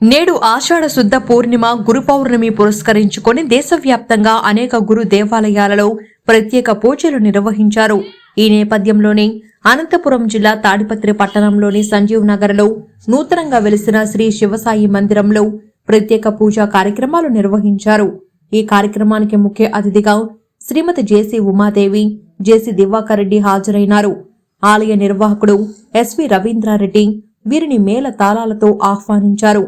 నేడు ఆషాఢ శుద్ధ పూర్ణిమ గురు పౌర్ణమి పురస్కరించుకొని దేశవ్యాప్తంగా అనేక గురు దేవాలయాలలో ప్రత్యేక పూజలు నిర్వహించారు. ఈ నేపథ్యంలోనే అనంతపురం జిల్లా తాడిపత్రి పట్టణంలోని సంజీవ్ నగర్లో నూతనంగా వెలిసిన శ్రీ శివసాయి మందిరంలో ప్రత్యేక పూజా కార్యక్రమాలు నిర్వహించారు. ఈ కార్యక్రమానికి ముఖ్య అతిథిగా శ్రీమతి జేసీ ఉమాదేవి జేసీ దివాకర్ రెడ్డి హాజరైనారు. ఆలయ నిర్వాహకుడు ఎస్వి రవీంద్రారెడ్డి వీరిని మేల తాళాలతో ఆహ్వానించారు.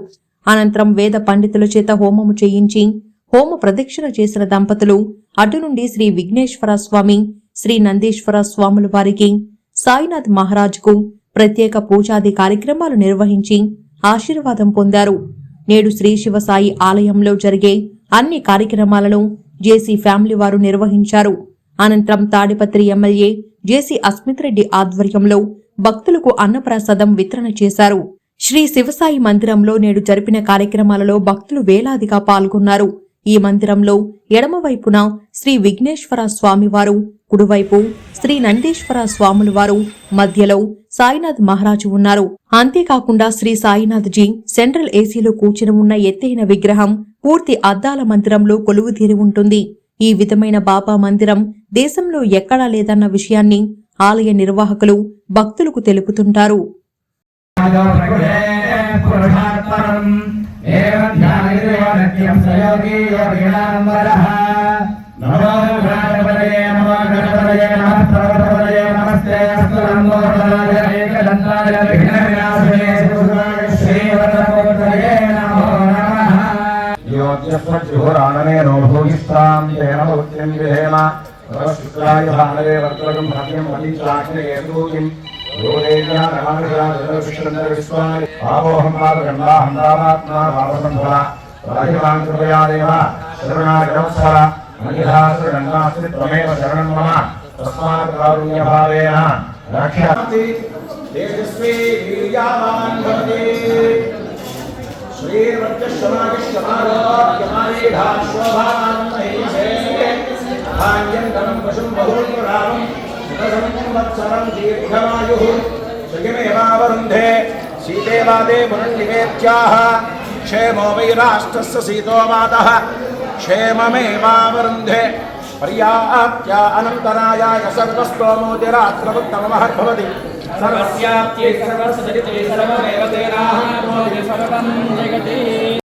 అనంతరం వేద పండితుల చేత హోమము చేయించి హోమ ప్రదక్షిణ చేసిన దంపతులు అటు నుండి శ్రీ విఘ్నేశ్వర స్వామి శ్రీ నందీశ్వర స్వాముల వారికి సాయినాథ్ మహారాజ్కు ప్రత్యేక పూజాది కార్యక్రమాలు నిర్వహించి ఆశీర్వాదం పొందారు. నేడు శ్రీ శివసాయి ఆలయంలో జరిగే అన్ని కార్యక్రమాలను జేసీ ఫ్యామిలీ వారు నిర్వహించారు. అనంతరం తాడిపత్రి ఎమ్మెల్యే జేసీ అస్మిత్ రెడ్డి ఆధ్వర్యంలో భక్తులకు అన్నప్రసాదం వితరణ చేశారు. శ్రీ శివసాయి మందిరంలో నేడు జరిపిన కార్యక్రమాలలో భక్తులు వేలాదిగా పాల్గొన్నారు. ఈ మందిరంలో ఎడమవైపున శ్రీ విఘ్నేశ్వర స్వామివారు కుడివైపు శ్రీ నందీశ్వర స్వాముల వారు మధ్యలో సాయినాథ్ మహారాజు ఉన్నారు. అంతేకాకుండా శ్రీ సాయినాథ్ జీ సెంట్రల్ ఏసీలో కూర్చుని ఉన్న ఎత్తైన విగ్రహం పూర్తి అద్దాల మందిరంలో కొలువుతీరి ఉంటుంది. ఈ విధమైన బాబా మందిరం దేశంలో ఎక్కడా లేదన్న విషయాన్ని ఆలయ నిర్వాహకులు భక్తులకు తెలుపుతుంటారు. పురుషాత్పరం నోభూయిస్తాం తేన భక్తిం విధేమ. శుక్లాయ భానవే వర్తకం భాగ్యం మలీచాగ్నేయూకిం యోగేజ్ఞా రమానుషాదృష్ణందర్విశ్వాని ఆపోహం పాదగంధాహం రామాత్మా భావసంభవ రాహిమాం కృపయా దేవ శరణాగరవత్సల మనిధాసురంగాస్తి త్వమేవ శరణం మమ తస్మాత్ కారుణ్యభావేన రక్ష తేజస్వీ వీర్యావాన్ धान्यं धनं पशुं बहून्वरामं संवत्सरं दीर्घमायुः। सुखिमेवावरुन्धे शीतेवादे पुनर्निवेत्याः क्षेमो वै राष्ट्रस्य शीतोवादः क्षेममेवावरुन्धे, पर्याप्त्या अनन्तरायाय सर्वस्तोमोतिरात्रमुत्तममहर्भवति सर्वस्याप्त्यै सर्वसदरिते सर्वमेव तेनाः। जगति